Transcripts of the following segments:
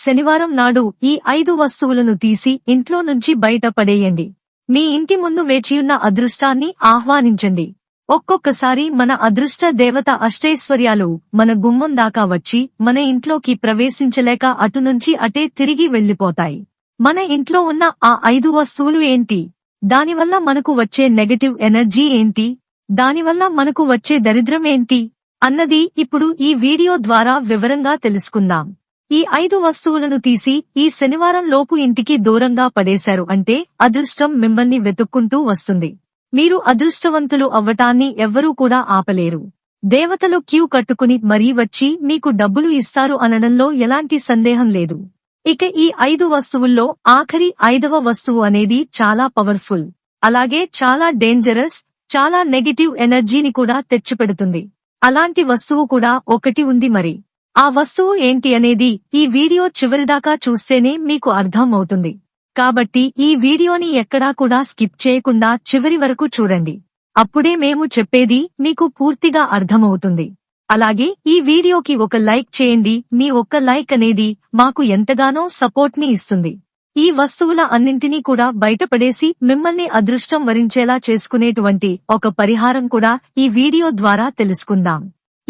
శనివారం నాడు ఈ ఐదు వస్తువులను తీసి ఇంట్లో నుంచి బయటపడేయండి మీ ఇంటి ముందు వేచియున్న అదృష్టాన్ని ఆహ్వానించండి. ఒక్కొక్కసారి మన అదృష్ట దేవత అష్టైశ్వర్యాలు మన గుమ్మం దాకా వచ్చి మన ఇంట్లోకి ప్రవేశించలేక అటు నుంచి అటే తిరిగి వెళ్ళిపోతాయి మన ఇంట్లో ఉన్న ఆ ఐదు వస్తువులు ఏంటి? దానివల్ల మనకు వచ్చే నెగటివ్ ఎనర్జీ ఏంటి? దానివల్ల మనకు వచ్చే దరిద్రం ఏంటి? అన్నది ఇప్పుడు ఈ వీడియో ద్వారా వివరంగా తెలుసుకుందాం. ఈ ఐదు వస్తువులను తీసి ఈ శనివారం లోపు ఇంటికి దూరంగా పడేశారు అంటే అదృష్టం మిమ్మల్ని వెతుక్కుంటూ వస్తుంది. మీరు అదృష్టవంతులు అవ్వటాన్ని ఎవ్వరూ కూడా ఆపలేరు. దేవతలు క్యూ కట్టుకుని మరీ వచ్చి మీకు డబ్బులు ఇస్తారు అనడంలో ఎలాంటి సందేహం లేదు. ఇక ఈ ఐదు వస్తువుల్లో ఆఖరి ఐదవ వస్తువు అనేది చాలా పవర్ఫుల్. అలాగే చాలా డేంజరస్ చాలా నెగటివ్ ఎనర్జీని కూడా తెచ్చిపెడుతుంది. అలాంటి వస్తువు కూడా ఒకటి ఉంది మరి. ఆ వస్తువు ఏంటి అనేది ఈ వీడియో చివరిదాకా చూస్తేనే మీకు అర్థం అవుతుంది కాబట్టి ఈ వీడియోని ఎక్కడా కూడా స్కిప్ చేయకుండా చివరి వరకు చూడండి. అప్పుడే మేము చెప్పేది మీకు పూర్తిగా అర్థమవుతుంది. అలాగే ఈ వీడియోకి ఒక లైక్ చేయండి. మీ ఒక్క లైక్ అనేది మాకు ఎంతగానో సపోర్ట్ని ఇస్తుంది. ఈ వస్తువుల అన్నింటినీ కూడా బయటపడేసి మిమ్మల్ని అదృష్టం వరించేలా చేసుకునేటువంటి ఒక పరిహారం కూడా ఈ వీడియో ద్వారా తెలుసుకుందాం.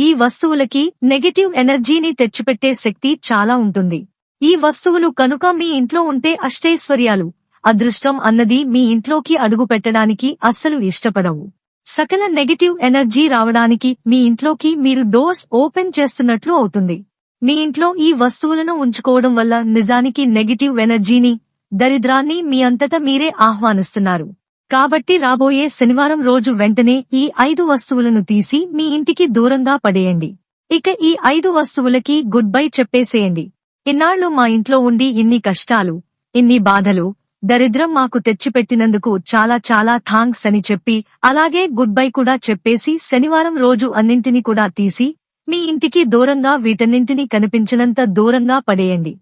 ఈ వస్తువులకి నెగటివ్ ఎనర్జీని తెచ్చిపెట్టే శక్తి చాలా ఉంటుంది. ఈ వస్తువులు కనుక మీ ఇంట్లో ఉంటే అష్టైశ్వర్యాలు. అదృష్టం అన్నది మీ ఇంట్లోకి అడుగు పెట్టడానికి అస్సలు ఇష్టపడవు. సకల నెగటివ్ ఎనర్జీ రావడానికి మీ ఇంట్లోకి మీరు డోర్స్ ఓపెన్ చేస్తున్నట్లు అవుతుంది. మీ ఇంట్లో ఈ వస్తువులను ఉంచుకోవడం వల్ల నిజానికి నెగటివ్ ఎనర్జీని దరిద్రాన్ని మీ అంతటా మీరే ఆహ్వానిస్తున్నారు. కాబట్టి రాబోయే శనివారం రోజు వెంటనే ఈ ఐదు వస్తువులను తీసి మీ ఇంటికి దూరంగా పడేయండి. ఇక ఈ ఐదు వస్తువులకి గుడ్ బై చెప్పేసేయండి. ఇన్నాళ్ళు మా ఇంట్లో ఉండి ఇన్ని కష్టాలు ఇన్ని బాధలు దరిద్రం మాకు తెచ్చిపెట్టినందుకు చాలా చాలా థాంక్స్ అని చెప్పి అలాగే గుడ్ బై కూడా చెప్పేసి శనివారం రోజు అన్నింటినీ కూడా తీసి మీ ఇంటికి దూరంగా వీటన్నింటినీ కనిపించినంత దూరంగా పడేయండి.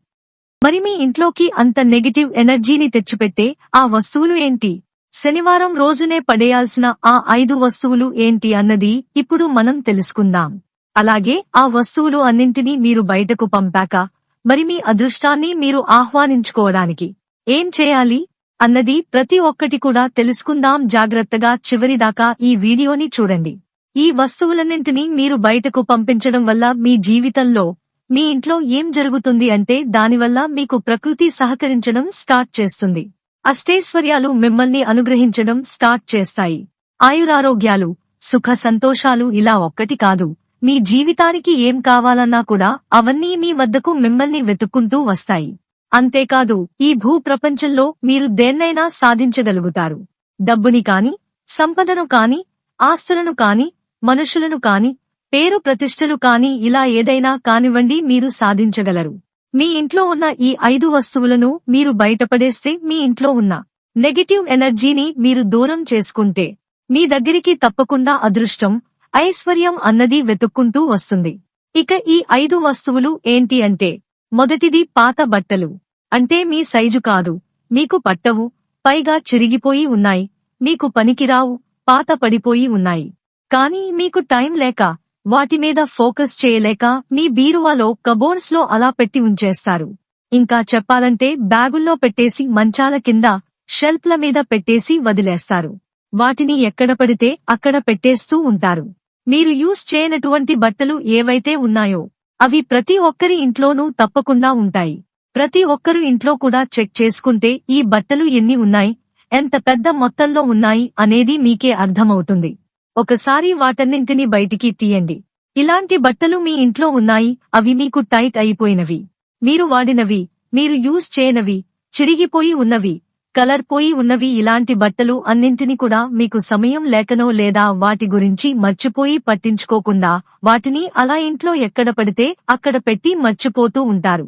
మరి మీ ఇంట్లోకి అంత నెగిటివ్ ఎనర్జీని తెచ్చిపెట్టే ఆ వస్తువులు ఏంటి? శనివారం రోజునే పడేయాల్సిన ఆ ఐదు వస్తువులు ఏంటి అన్నది ఇప్పుడు మనం తెలుసుకుందాం. అలాగే ఆ వస్తువులు అన్నింటినీ మీరు బయటకు పంపాక మరి మీ అదృష్టాన్ని మీరు ఆహ్వానించుకోవడానికి ఏం చేయాలి అన్నది ప్రతి ఒక్కటి కూడా తెలుసుకుందాం. జాగ్రత్తగా చివరిదాకా ఈ వీడియోని చూడండి. ఈ వస్తువులన్నింటినీ మీరు బయటకు పంపించడం వల్ల మీ జీవితంలో మీ ఇంట్లో ఏం జరుగుతుంది అంటే దానివల్ల మీకు ప్రకృతి సహకరించడం స్టార్ట్ చేస్తుంది. అష్టైశ్వర్యాలు మిమ్మల్ని అనుగ్రహించడం స్టార్ట్ చేస్తాయి. ఆయురారోగ్యాలు సుఖ సంతోషాలు ఇలా ఒక్కటి కాదు. మీ జీవితానికి ఏం కావాలన్నా కూడా అవన్నీ మీ వద్దకు మిమ్మల్ని వెతుక్కుంటూ వస్తాయి. అంతేకాదు ఈ భూ ప్రపంచంలో మీరు దేన్నైనా సాధించగలుగుతారు. డబ్బుని కాని సంపదను కాని ఆస్తులను కాని మనుషులను కాని పేరు ప్రతిష్టలు కాని ఇలా ఏదైనా కానివ్వండి మీరు సాధించగలరు. మీ ఇంట్లో ఉన్న ఈ ఐదు వస్తువులను మీరు బయటపడేస్తే మీ ఇంట్లో ఉన్న నెగటివ్ ఎనర్జీని మీరు దూరం చేసుకుంటే మీ దగ్గరికి తప్పకుండా అదృష్టం ఐశ్వర్యం అన్నది వెతుక్కుంటూ వస్తుంది. ఇక ఈ ఐదు వస్తువులు ఏంటి అంటే మొదటిది పాత బట్టలు. అంటే మీ సైజు కాదు మీకు పట్టవు పైగా చిరిగిపోయి ఉన్నాయి మీకు పనికిరావు పాత పడిపోయి ఉన్నాయి. కానీ మీకు టైం లేక వాటి మీద ఫోకస్ చేయలేక మీ బీరువాలో కబోర్డ్స్లో అలా పెట్టి ఉంచేస్తారు. ఇంకా చెప్పాలంటే బ్యాగుల్లో పెట్టేసి మంచాల కింద షెల్ఫ్ల మీద పెట్టేసి వదిలేస్తారు. వాటిని ఎక్కడ పడితే అక్కడ పెట్టేస్తూ ఉంటారు. మీరు యూస్ చేయనటువంటి బట్టలు ఏవైతే ఉన్నాయో అవి ప్రతి ఒక్కరి ఇంట్లోనూ తప్పకుండా ఉంటాయి. ప్రతి ఒక్కరు ఇంట్లో కూడా చెక్ చేసుకుంటే ఈ బట్టలు ఎన్ని ఉన్నాయి ఎంత పెద్ద మొత్తంలో ఉన్నాయి అనేది మీకే అర్థమవుతుంది. ఒకసారి వాటన్నింటిని బయటికి తీయండి. ఇలాంటి బట్టలు మీ ఇంట్లో ఉన్నాయి అవి మీకు టైట్ అయిపోయినవి. మీరు వాడినవి మీరు యూజ్ చేయనవి చిరిగిపోయి ఉన్నవి కలర్ పోయి ఉన్నవి ఇలాంటి బట్టలు అన్నింటిని కూడా మీకు సమయం లేకనో లేదా వాటి గురించి మర్చిపోయి పట్టించుకోకుండా వాటిని అలా ఇంట్లో ఎక్కడ పడితే అక్కడ పెట్టి మర్చిపోతూ ఉంటారు.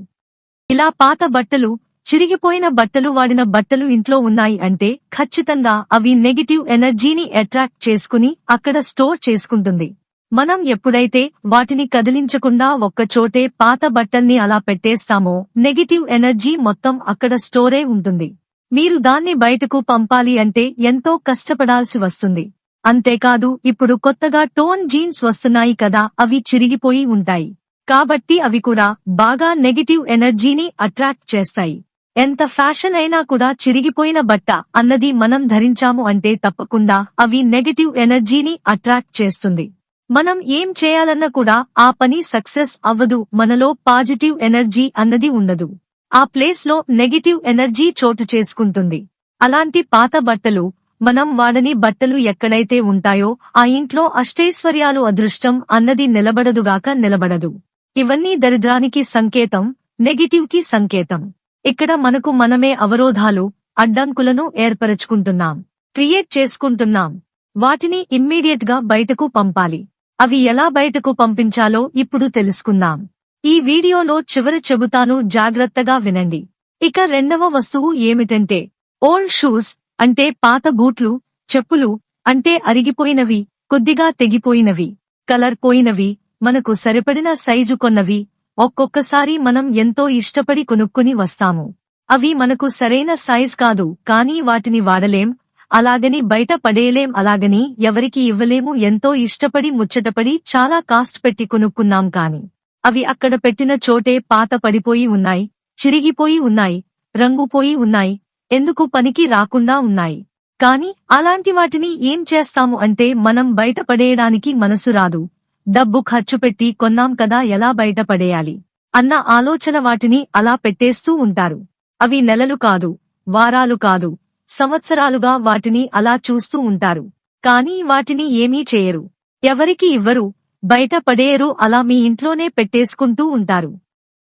ఇలా పాత బట్టలు చిరిగిపోయిన బట్టలు వాడిన బట్టలు ఇంట్లో ఉన్నాయి అంటే ఖచ్చితంగా అవి నెగిటివ్ ఎనర్జీని అట్రాక్ట్ చేసుకుని అక్కడ స్టోర్ చేసుకుంటుంది. మనం ఎప్పుడైతే వాటిని కదిలించకుండా ఒక్కచోటే పాత బట్టల్ని అలా పెట్టేస్తామో నెగిటివ్ ఎనర్జీ మొత్తం అక్కడ స్టోరే ఉంటుంది. మీరు దాన్ని బయటకు పంపాలి అంటే ఎంతో కష్టపడాల్సి వస్తుంది. అంతేకాదు ఇప్పుడు కొత్తగా టోన్ జీన్స్ వస్తున్నాయి కదా అవి చిరిగిపోయి ఉంటాయి. కాబట్టి అవి కూడా బాగా నెగటివ్ ఎనర్జీని అట్రాక్ట్ చేస్తాయి. ఎంత ఫ్యాషన్ అయినా కూడా చిరిగిపోయిన బట్ట అన్నది మనం ధరించాము అంటే తప్పకుండా అవి నెగటివ్ ఎనర్జీని అట్రాక్ట్ చేస్తుంది. మనం ఏం చేయాలన్నా కూడా ఆ పని సక్సెస్ అవ్వదు మనలో పాజిటివ్ ఎనర్జీ అన్నది ఉండదు. ఆ ప్లేస్లో నెగటివ్ ఎనర్జీ చోటు చేసుకుంటుంది. అలాంటి పాత బట్టలు మనం వాడని బట్టలు ఎక్కడైతే ఉంటాయో ఆ ఇంట్లో అష్టైశ్వర్యాలు అదృష్టం అన్నది నిలబడదుగాక నిలబడదు. ఇవన్నీ దరిద్రానికి సంకేతం నెగటివ్కి సంకేతం. ఇక్కడ మనకు మనమే అవరోధాలు అడ్డంకులను ఏర్పరచుకుంటున్నాం. క్రియేట్ చేసుకుంటున్నాం. వాటిని ఇమ్మీడియట్గా బయటకు పంపాలి. అవి ఎలా బయటకు పంపించాలో ఇప్పుడు తెలుసుకుందాం. ఈ వీడియోలో చివరి చెబుతాను జాగ్రత్తగా వినండి. ఇక రెండవ వస్తువు ఏమిటంటే ఓల్డ్ షూస్ అంటే పాత బూట్లు చెప్పులు అంటే అరిగిపోయినవి కొద్దిగా తెగిపోయినవి కలర్ పోయినవి మనకు సరిపడిన సైజు కొన్నవి ఒక్కొక్కసారి మనం ఎంతో ఇష్టపడి కొనుక్కుని వస్తాము. అవి మనకు సరైన సైజ్ కాదు కానీ వాటిని వాడలేం అలాగని బయట పడేయలేం అలాగని ఎవరికి ఇవ్వలేము. ఎంతో ఇష్టపడి ముచ్చటపడి చాలా కాస్ట్ పెట్టి కొనుక్కున్నాం కాని అవి అక్కడ పెట్టిన చోటే పాత పడిపోయి ఉన్నాయి చిరిగిపోయి ఉన్నాయి రంగుపోయి ఉన్నాయి ఎందుకు పనికి రాకుండా ఉన్నాయి. కాని అలాంటి వాటిని ఏం చేస్తాము అంటే మనం బయట పడేయడానికి మనసు రాదు. డబ్బు ఖర్చు పెట్టి కొన్నాం కదా ఎలా బయటపడేయాలి? అన్న ఆలోచన వాటిని అలా పెట్టేస్తూ ఉంటారు. అవి నెలలు కాదు వారాలు కాదు సంవత్సరాలుగా వాటిని అలా చూస్తూ ఉంటారు. కానీ వాటిని ఏమీ చేయరు. ఎవరికి ఇవ్వరు బయట పడేయరు అలా మీ ఇంట్లోనే పెట్టేసుకుంటూ ఉంటారు.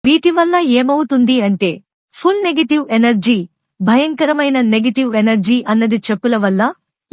వీటి వల్ల ఏమవుతుంది అంటే ఫుల్ నెగటివ్ ఎనర్జీ భయంకరమైన నెగటివ్ ఎనర్జీ అన్నది చెప్పుల వల్ల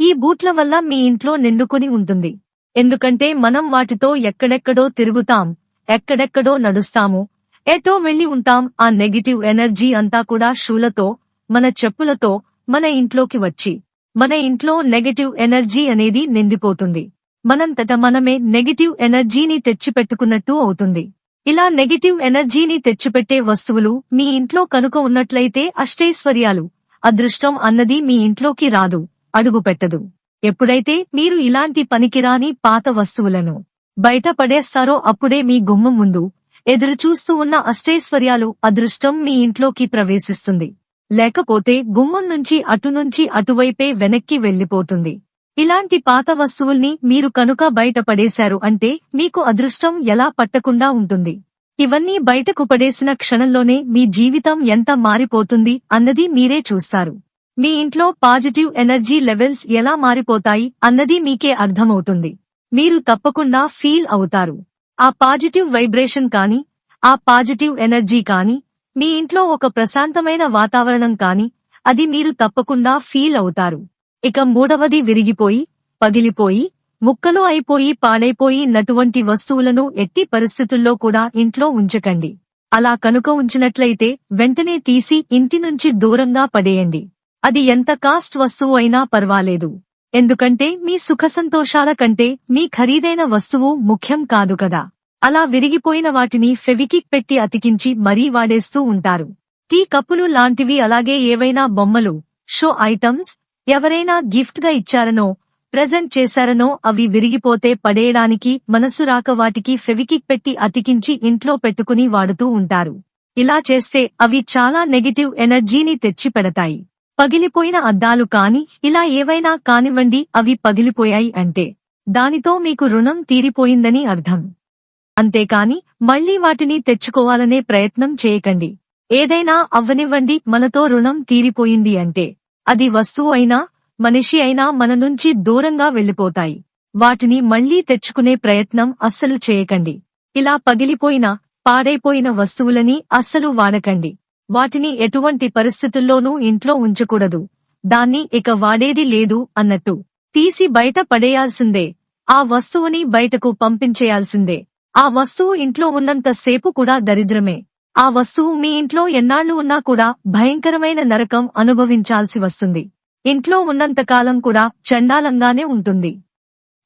ఈ బూట్ల వల్ల మీ ఇంట్లో నిండుకొని ఉంటుంది. ఎందుకంటే మనం వాటితో ఎక్కడెక్కడో తిరుగుతాం ఎక్కడెక్కడో నడుస్తాము ఎటో వెళ్ళి ఉంటాం ఆ నెగిటివ్ ఎనర్జీ అంతా కూడా షూలతో మన చెప్పులతో మన ఇంట్లోకి వచ్చి మన ఇంట్లో నెగటివ్ ఎనర్జీ అనేది నిండిపోతుంది. మనంతట మనమే నెగటివ్ ఎనర్జీని తెచ్చిపెట్టుకున్నట్టు అవుతుంది. ఇలా నెగిటివ్ ఎనర్జీని తెచ్చిపెట్టే వస్తువులు మీ ఇంట్లో కనుక ఉన్నట్లయితే అష్టైశ్వర్యాలు అదృష్టం అన్నది మీ ఇంట్లోకి రాదు అడుగు పెట్టదు ఎప్పుడైతే మీరు ఇలాంటి పనికిరాని పాత వస్తువులను బయట పడేస్తారో అప్పుడే మీ గుమ్మం ముందు ఎదురుచూస్తూ ఉన్న అష్టైశ్వర్యాలు అదృష్టం మీ ఇంట్లోకి ప్రవేశిస్తుంది. లేకపోతే గుమ్మం నుంచి అటు నుంచి అటువైపే వెనక్కి వెళ్ళిపోతుంది ఇలాంటి పాత వస్తువుల్ని మీరు కనుక బయట పడేశారు అంటే మీకు అదృష్టం ఎలా పట్టకుండా ఉంటుంది. ఇవన్నీ బయటకు పడేసిన క్షణంలోనే మీ జీవితం ఎంత మారిపోతుంది అన్నది మీరే చూస్తారు. మీ ఇంట్లో పాజిటివ్ ఎనర్జీ లెవెల్స్ ఎలా మారిపోతాయి అన్నది మీకే అర్థమవుతుంది. మీరు తప్పకుండా ఫీల్ అవుతారు. ఆ పాజిటివ్ వైబ్రేషన్ కాని ఆ పాజిటివ్ ఎనర్జీ కాని మీ ఇంట్లో ఒక ప్రశాంతమైన వాతావరణం కాని అది మీరు తప్పకుండా ఫీల్ అవుతారు. ఇక మూడవది విరిగిపోయి పగిలిపోయి ముక్కలు అయిపోయి పాడైపోయి నటువంటి వస్తువులను ఎట్టి పరిస్థితుల్లో కూడా ఇంట్లో ఉంచకండి. అలా కనుక ఉంచినట్లయితే వెంటనే తీసి ఇంటి నుంచి దూరంగా పడేయండి. అది ఎంత కాస్ట్ వస్తువు అయినా పర్వాలేదు. ఎందుకంటే మీ సుఖసంతోషాల కంటే మీ ఖరీదైన వస్తువు ముఖ్యం కాదు కదా. అలా విరిగిపోయిన వాటిని ఫెవికిక్ పెట్టి అతికించి మరీ వాడేస్తూ ఉంటారు. టీ కప్పులు లాంటివి అలాగే ఏవైనా బొమ్మలు షో ఐటమ్స్ ఎవరైనా గిఫ్ట్గా ఇచ్చారనో ప్రెజెంట్ చేశారనో అవి విరిగిపోతే పడేయడానికి మనసు రాక వాటికి ఫెవికిక్ పెట్టి అతికించి ఇంట్లో పెట్టుకుని వాడుతూ ఉంటారు. ఇలా చేస్తే అవి చాలా నెగటివ్ ఎనర్జీని తెచ్చి పెడతాయి పగిలిపోయిన అద్దాలు కాని ఇలా ఏవైనా కానివ్వండి అవి పగిలిపోయాయి అంటే దానితో మీకు రుణం తీరిపోయిందని అర్థం. అంతేకాని మళ్ళీ వాటిని తెచ్చుకోవాలనే ప్రయత్నం చేయకండి. ఏదైనా అవ్వనివ్వండి మనతో రుణం తీరిపోయింది అంటే అది వస్తువు అయినా మనిషి అయినా మన నుంచి దూరంగా వెళ్ళిపోతాయి వాటిని మళ్ళీ తెచ్చుకునే ప్రయత్నం అస్సలు చేయకండి. ఇలా పగిలిపోయిన పాడైపోయిన వస్తువులని అస్సలు వాడకండి. వాటిని ఎటువంటి పరిస్థితుల్లోనూ ఇంట్లో ఉంచకూడదు. దాన్ని ఇక వాడేది లేదు అన్నట్టు. తీసి బయట పడేయాల్సిందే. ఆ వస్తువుని బయటకు పంపించేయాల్సిందే. ఆ వస్తువు ఇంట్లో ఉన్నంత సేపు కూడా దరిద్రమే. ఆ వస్తువు మీ ఇంట్లో ఎన్నాళ్ళు ఉన్నా కూడా భయంకరమైన నరకం అనుభవించాల్సి వస్తుంది. ఇంట్లో ఉన్నంతకాలం కూడా చండాలంగానే ఉంటుంది.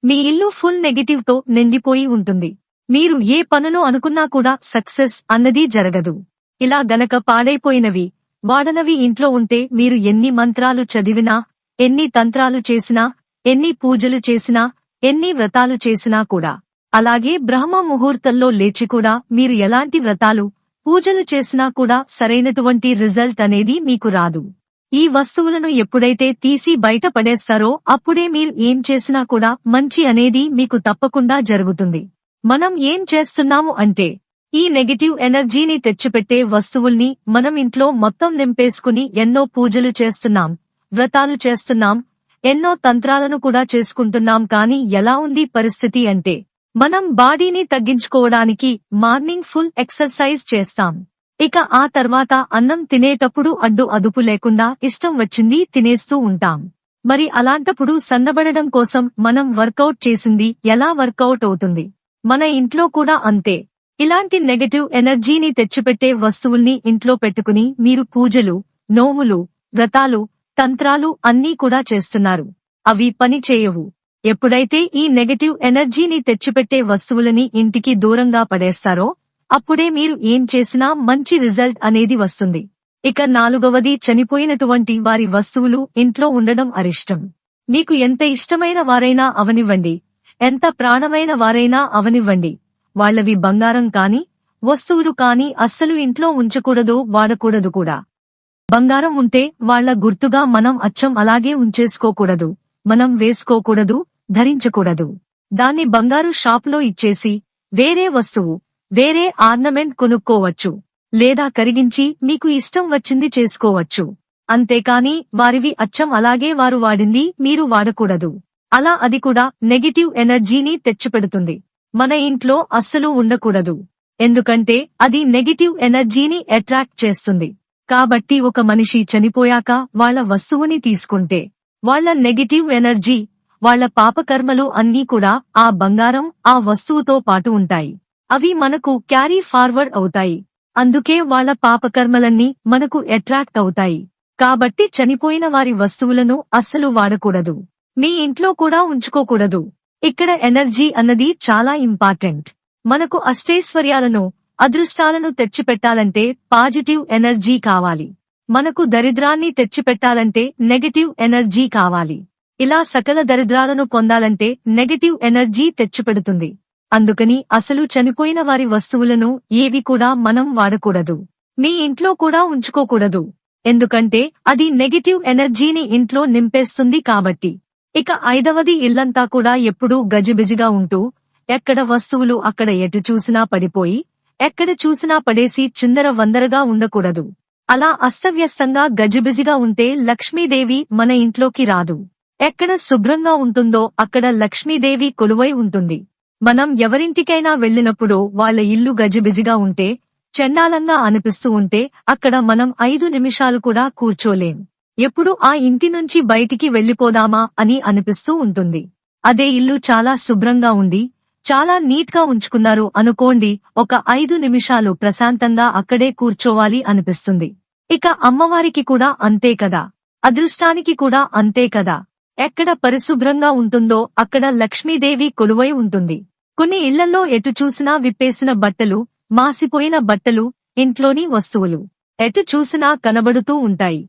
మీ ఇల్లు ఫుల్ నెగటివ్తో నిండిపోయి ఉంటుంది. మీరు ఏ పనులు అనుకున్నా కూడా సక్సెస్ అన్నది జరగదు. ఇలా గనక పాడైపోయినవి. వాడనవి ఇంట్లో ఉంటే మీరు ఎన్ని మంత్రాలు చదివినా ఎన్ని తంత్రాలు చేసినా ఎన్ని పూజలు చేసినా ఎన్ని వ్రతాలు చేసినా కూడా. అలాగే బ్రహ్మ ముహూర్తంలో లేచి కూడా మీరు ఎలాంటి వ్రతాలు పూజలు చేసినా కూడా సరైనటువంటి రిజల్ట్ అనేది మీకు రాదు. ఈ వస్తువులను ఎప్పుడైతే తీసి బయట పడేస్తారో అప్పుడే మీరు ఏం చేసినా కూడా మంచి అనేది మీకు తప్పకుండా జరుగుతుంది. మనం ఏం చేస్తున్నాము అంటే ఈ నెగిటివ్ ఎనర్జీని తెచ్చిపెట్టే వస్తువుల్ని మనం ఇంట్లో మొత్తం నింపేసుకుని ఎన్నో పూజలు చేస్తున్నాం వ్రతాలు చేస్తున్నాం ఎన్నో తంత్రాలను కూడా చేసుకుంటున్నాం కానీ ఎలా ఉంది పరిస్థితి అంటే మనం బాడీని తగ్గించుకోవడానికి మార్నింగ్ ఫుల్ ఎక్సర్సైజ్ చేస్తాం. ఇక ఆ తర్వాత అన్నం తినేటప్పుడు అడ్డు అదుపు లేకుండా ఇష్టం వచ్చింది తినేస్తూ ఉంటాం. మరి అలాంటప్పుడు సన్నబడడం కోసం మనం వర్కౌట్ చేసింది ఎలా వర్కౌట్ అవుతుంది? మన ఇంట్లో కూడా అంతే. ఇలాంటి నెగటివ్ ఎనర్జీని తెచ్చిపెట్టే వస్తువుల్ని ఇంట్లో పెట్టుకుని మీరు పూజలు నోములు వ్రతాలు తంత్రాలు అన్నీ కూడా చేస్తున్నారు. అవి పని చేయవు. ఎప్పుడైతే ఈ నెగటివ్ ఎనర్జీని తెచ్చిపెట్టే వస్తువులని ఇంటికి దూరంగా పడేస్తారో అప్పుడే మీరు ఏం చేసినా మంచి రిజల్ట్ అనేది వస్తుంది. ఇక నాలుగవది చనిపోయినటువంటి వారి వస్తువులు ఇంట్లో ఉండడం అరిష్టం. మీకు ఎంత ఇష్టమైన వారైనా అవనివ్వండి. ఎంత ప్రాణమైన వారైనా అవనివ్వండి. వాళ్ళవి బంగారం కాని వస్తువులు కాని అస్సలు ఇంట్లో ఉంచకూడదు వాడకూడదు కూడా. బంగారం ఉంటే వాళ్ళ గుర్తుగా మనం అచ్చం అలాగే ఉంచేసుకోకూడదు మనం వేసుకోకూడదు ధరించకూడదు. దాన్ని బంగారు షాపులో ఇచ్చేసి వేరే వస్తువు వేరే ఆర్నమెంట్ కొనుక్కోవచ్చు. లేదా కరిగించి మీకు ఇష్టం వచ్చింది చేసుకోవచ్చు. అంతేకాని వారివి అచ్చం అలాగే వారు వాడింది మీరు వాడకూడదు. అలా అది కూడా నెగిటివ్ ఎనర్జీని తెచ్చిపెడుతుంది. మన ఇంట్లో అస్సలు ఉండకూడదు. ఎందుకంటే అది నెగిటివ్ ఎనర్జీని అట్రాక్ట్ చేస్తుంది. కాబట్టి ఒక మనిషి చనిపోయాక వాళ్ళ వస్తువుని తీసుకుంటే వాళ్ళ నెగిటివ్ ఎనర్జీ వాళ్ళ పాపకర్మలు అన్నీ కూడా ఆ బంగారం ఆ వస్తువుతో పాటు ఉంటాయి. అవి మనకు క్యారీ ఫార్వర్డ్ అవుతాయి. అందుకే వాళ్ళ పాపకర్మలన్నీ మనకు అట్రాక్ట్ అవుతాయి. కాబట్టి చనిపోయిన వారి వస్తువులను అస్సలు వాడకూడదు. మీ ఇంట్లో కూడా ఉంచుకోకూడదు. ఇక్కడ ఎనర్జీ అన్నది చాలా ఇంపార్టెంట్. మనకు అష్టైశ్వర్యాలను అదృష్టాలను తెచ్చిపెట్టాలంటే పాజిటివ్ ఎనర్జీ కావాలి. మనకు దరిద్రాన్ని తెచ్చిపెట్టాలంటే నెగటివ్ ఎనర్జీ కావాలి. ఇలా సకల దరిద్రాలను పొందాలంటే నెగటివ్ ఎనర్జీ తెచ్చిపెడుతుంది. అందుకని అసలు చనిపోయిన వారి వస్తువులను ఏవి కూడా మనం వాడకూడదు. మీ ఇంట్లో కూడా ఉంచుకోకూడదు. ఎందుకంటే అది నెగటివ్ ఎనర్జీని ఇంట్లో నింపేస్తుంది కాబట్టి. ఇక ఐదవది ఇల్లంతా కూడా ఎప్పుడూ గజిబిజిగా ఉంటూ ఎక్కడ వస్తువులు అక్కడ ఎటు చూసినా పడిపోయి ఎక్కడ చూసినా పడేసి చిందర వందరగా ఉండకూడదు. అలా అస్తవ్యస్తంగా గజిబిజిగా ఉంటే లక్ష్మీదేవి మన ఇంట్లోకి రాదు. ఎక్కడ శుభ్రంగా ఉంటుందో అక్కడ లక్ష్మీదేవి కొలువై ఉంటుంది. మనం ఎవరింటికైనా వెళ్ళినప్పుడు వాళ్ళ ఇల్లు గజిబిజిగా ఉంటే చండాలంగా అనిపిస్తూ ఉంటే అక్కడ మనం ఐదు నిమిషాలు కూడా కూర్చోలేం. ఎప్పుడు ఆ ఇంటి నుంచి బయటికి వెళ్ళిపోదామా అని అనిపిస్తూ ఉంటుంది. అదే ఇల్లు చాలా శుభ్రంగా ఉండి చాలా నీట్గా ఉంచుకున్నారు అనుకోండి ఒక ఐదు నిమిషాలు ప్రశాంతంగా అక్కడే కూర్చోవాలి అనిపిస్తుంది. ఇక అమ్మవారికి కూడా అంతే కదా. అదృష్టానికి కూడా అంతే కదా. ఎక్కడ పరిశుభ్రంగా ఉంటుందో అక్కడ లక్ష్మీదేవి కొలువై ఉంటుంది. కొన్ని ఇళ్ళలో ఎటు చూసినా విప్పేసిన బట్టలు మాసిపోయిన బట్టలు ఇంట్లోని వస్తువులు ఎటు చూసినా కనబడుతూ ఉంటాయి.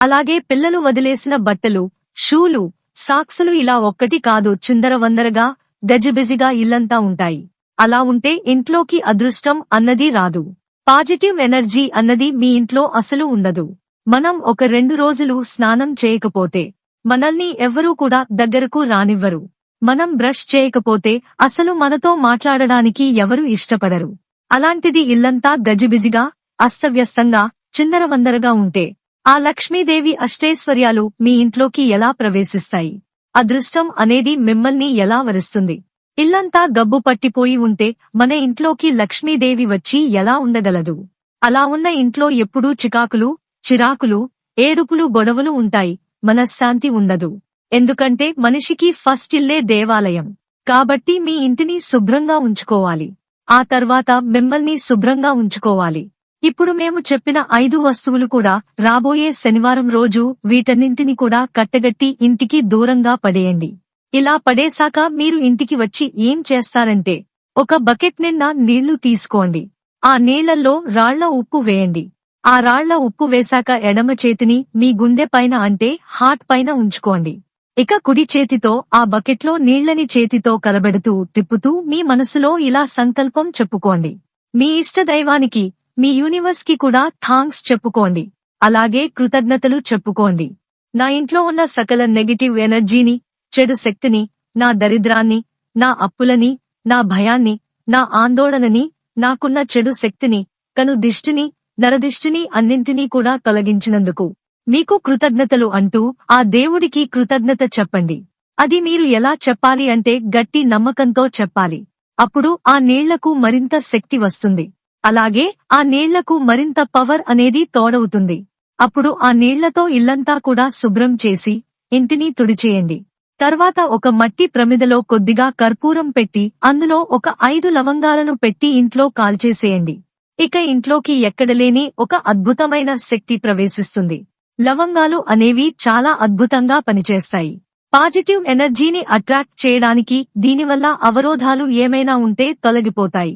అలాగే పిల్లలు వదిలేసిన బట్టలు షూలు సాక్సులు ఇలా ఒక్కటి కాదు చిందరవందరగా గజిబిజిగా ఇల్లంతా ఉంటాయి. అలా ఉంటే ఇంట్లోకి అదృష్టం అన్నది రాదు. పాజిటివ్ ఎనర్జీ అన్నది మీ ఇంట్లో అసలు ఉండదు. మనం ఒక రెండు రోజులు స్నానం చేయకపోతే మనల్ని ఎవ్వరూ కూడా దగ్గరకు రానివ్వరు. మనం బ్రష్ చేయకపోతే అసలు మనతో మాట్లాడడానికి ఎవరు ఇష్టపడరు. అలాంటిది ఇల్లంతా గజిబిజిగా అస్తవ్యస్తంగా చిందరవందరగా ఉంటే ఆ లక్ష్మీదేవి అష్టైశ్వర్యాలు మీ ఇంట్లోకి ఎలా ప్రవేశిస్తాయి? అదృష్టం అనేది మిమ్మల్ని ఎలా వరిస్తుంది? ఇల్లంతా గబ్బు పట్టిపోయి ఉంటే మన ఇంట్లోకి లక్ష్మీదేవి వచ్చి ఎలా ఉండగలదు? అలా ఉన్న ఇంట్లో ఎప్పుడూ చికాకులు చిరాకులు ఏడుపులు గొడవలు ఉంటాయి. మనశ్శాంతి ఉండదు. ఎందుకంటే మనిషికి ఫస్ట్ ఇల్లే దేవాలయం. కాబట్టి మీ ఇంటిని శుభ్రంగా ఉంచుకోవాలి. ఆ తర్వాత మిమ్మల్ని శుభ్రంగా ఉంచుకోవాలి. ఇప్పుడు మేము చెప్పిన ఐదు వస్తువులు కూడా రాబోయే శనివారం రోజు వీటన్నింటిని కూడా కట్టగట్టి ఇంటికి దూరంగా పడేయండి. ఇలా పడేశాక మీరు ఇంటికి వచ్చి ఏం చేస్తారంటే ఒక బకెట్ నిండా నీళ్ళు తీసుకోండి. ఆ నీళ్ళలో రాళ్ళ ఉప్పు వేయండి. ఆ రాళ్ళ ఉప్పు వేశాక ఎడమ చేతిని మీ గుండె పైన అంటే హార్ట్ పైన ఉంచుకోండి. ఇక కుడి చేతితో ఆ బకెట్లో నీళ్ళని చేతితో కలబెడుతూ తిప్పుతూ మీ మనసులో ఇలా సంకల్పం చెప్పుకోండి. మీ ఇష్ట దైవానికి మీ యూనివర్స్కి కూడా థాంక్స్ చెప్పుకోండి. అలాగే కృతజ్ఞతలు చెప్పుకోండి. నా ఇంట్లో ఉన్న సకల నెగిటివ్ ఎనర్జీని చెడు శక్తిని నా దరిద్రాన్ని నా అప్పులని నా భయాన్ని నా ఆందోళనని నాకున్న చెడు శక్తిని కను దిష్టిని నరదిష్టిని అన్నింటినీ కూడా తొలగించినందుకు మీకు కృతజ్ఞతలు అంటూ ఆ దేవుడికి కృతజ్ఞత చెప్పండి. అది మీరు ఎలా చెప్పాలి అంటే గట్టి నమ్మకంతో చెప్పాలి. అప్పుడు ఆ నీళ్ళకు మరింత శక్తి వస్తుంది. అలాగే ఆ నీళ్ళకు మరింత పవర్ అనేది తోడవుతుంది. అప్పుడు ఆ నీళ్ళతో ఇల్లంతా కూడా శుభ్రం చేసి ఇంటిని తుడిచేయండి. తర్వాత ఒక మట్టి ప్రమిదలో కొద్దిగా కర్పూరం పెట్టి అందులో ఒక ఐదు లవంగాలను పెట్టి ఇంట్లో కాల్చేసేయండి. ఇక ఇంట్లోకి ఎక్కడలేని ఒక అద్భుతమైన శక్తి ప్రవేశిస్తుంది. లవంగాలు అనేవి చాలా అద్భుతంగా పనిచేస్తాయి. పాజిటివ్ ఎనర్జీని అట్రాక్ట్ చేయడానికి దీనివల్ల అవరోధాలు ఏమైనా ఉంటే తొలగిపోతాయి.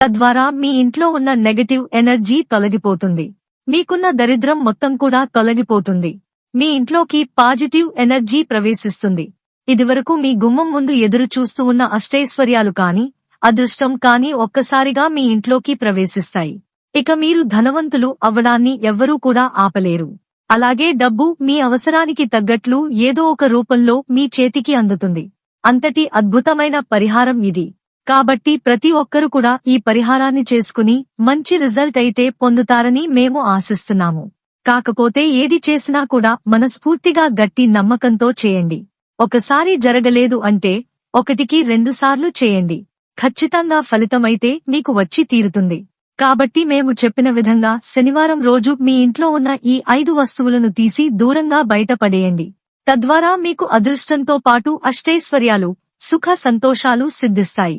తద్వారా మీ ఇంట్లో ఉన్న నెగటివ్ ఎనర్జీ తొలగిపోతుంది. మీకున్న దరిద్రం మొత్తం కూడా తొలగిపోతుంది. మీ ఇంట్లోకి పాజిటివ్ ఎనర్జీ ప్రవేశిస్తుంది. ఇదివరకు మీ గుమ్మం ముందు ఎదురు చూస్తూ ఉన్న అష్టైశ్వర్యాలు కాని అదృష్టం కాని ఒక్కసారిగా మీ ఇంట్లోకి ప్రవేశిస్తాయి. ఇక మీరు ధనవంతులు అవ్వడాన్ని ఎవ్వరూ కూడా ఆపలేరు. అలాగే డబ్బు మీ అవసరానికి తగ్గట్లు ఏదో ఒక రూపంలో మీ చేతికి అందుతుంది. అంతటి అద్భుతమైన పరిహారం ఇది. కాబట్టి ప్రతి ఒక్కరు కూడా ఈ పరిహారాన్ని చేసుకుని మంచి రిజల్ట్ అయితే పొందుతారని మేము ఆశిస్తున్నాము. కాకపోతే ఏది చేసినా కూడా మనస్ఫూర్తిగా గట్టి నమ్మకంతో చేయండి. ఒకసారి జరగలేదు అంటే ఒకటికి రెండుసార్లు చేయండి. ఖచ్చితంగా ఫలితమైతే మీకు వచ్చి తీరుతుంది. కాబట్టి మేము చెప్పిన విధంగా శనివారం రోజు మీ ఇంట్లో ఉన్న ఈ ఐదు వస్తువులను తీసి దూరంగా బయటపడేయండి తద్వారా మీకు అదృష్టంతో పాటు అష్టైశ్వర్యాలు సుఖ సంతోషాలు సిద్ధిస్తాయి.